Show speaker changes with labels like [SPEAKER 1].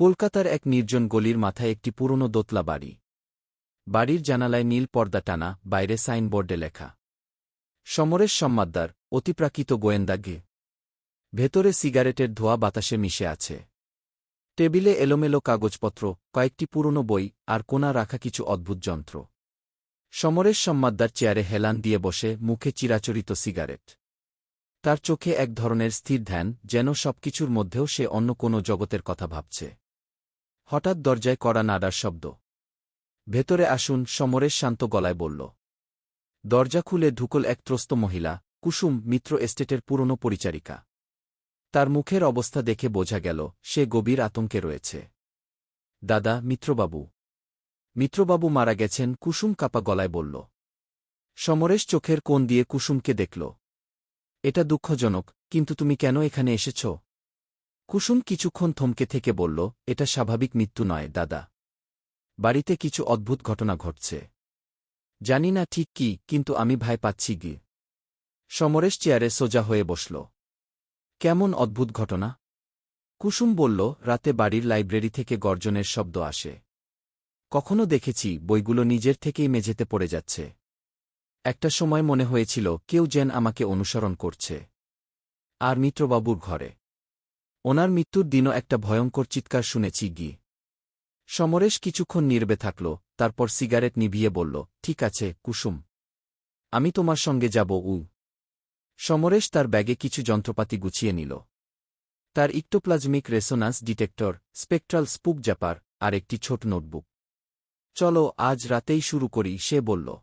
[SPEAKER 1] কলকাতার এক নির্জন গলির মাথায় একটি পুরনো দোতলা বাড়ি। বাড়ির জানালায় নীল পর্দা টানা, বাইরে সাইনবোর্ডে লেখা, সমরেশ সম্মাদ্দার, অতিপ্রাকৃত গোয়েন্দা গে। ভেতরে সিগারেটের ধোয়া বাতাসে মিশে আছে। টেবিলে এলোমেলো কাগজপত্র, কয়েকটি পুরনো বই আর কোনা রাখা কিছু অদ্ভুত যন্ত্র। সমরেশ সম্মাদ্দার চেয়ারে হেলান দিয়ে বসে, মুখে চিরাচরিত সিগারেট। তার চোখে এক ধরনের স্থির ধ্যান, যেন সবকিছুর মধ্যেও সে অন্য কোনো জগতের কথা ভাবছে। হঠাৎ দরজায় কড়া নাড়ার শব্দ। ভেতরে আসুন, সমরেশ শান্ত গলায় বলল। দরজা খুলে ঢুকল এক ত্রস্ত মহিলা, কুসুম, মিত্র এস্টেটের পুরনো পরিচারিকা। তার মুখের অবস্থা দেখে বোঝা গেল, সে গভীর আতঙ্কে রয়েছে। দাদা, মিত্রবাবু। মিত্রবাবু মারা গেছেন, কুসুম কাপা গলায় বলল। সমরেশ চোখের কোণ দিয়ে কুসুমকে দেখল। এটা দুঃখজনক, কিন্তু তুমি কেন এখানে এসেছ? কুসুম কিছুক্ষণ থমকে থেকে বলল, এটা স্বাভাবিক মৃত্যু নয়, দাদা। বাড়িতে কিছু অদ্ভুত ঘটনা ঘটছে। জানি না ঠিক কি, কিন্তু আমি ভাই পাচ্ছি গি সমরেশ চেয়ারে সোজা হয়ে বসল। কেমন অদ্ভুত ঘটনা? কুসুম বলল, রাতে বাড়ির লাইব্রেরি থেকে গর্জনের শব্দ আসে। কখনো দেখেছি, বইগুলো নিজের থেকেই মেঝেতে পড়ে যাচ্ছে। একটা সময় মনে হয়েছিল, কেউ যেন আমাকে অনুসরণ করছে। আর মিত্রবাবুর ঘরে। ওনার মৃত্যুর দিনও একটা ভয়ঙ্কর চিৎকার শুনেছি গি। সমরেশ কিছুক্ষণ নির্বে থাকল, তারপর সিগারেট নিভিয়ে বলল, ঠিক আছে, কুসুম। আমি তোমার সঙ্গে যাব, উ। সমরেশ তার ব্যাগে কিছু যন্ত্রপাতি গুছিয়ে নিল। তার ectoplasmic resonance detector, spectral spook zapper আর একটি ছোট নোটবুক। চলো, আজ রাতেই শুরু করি, সে বলল।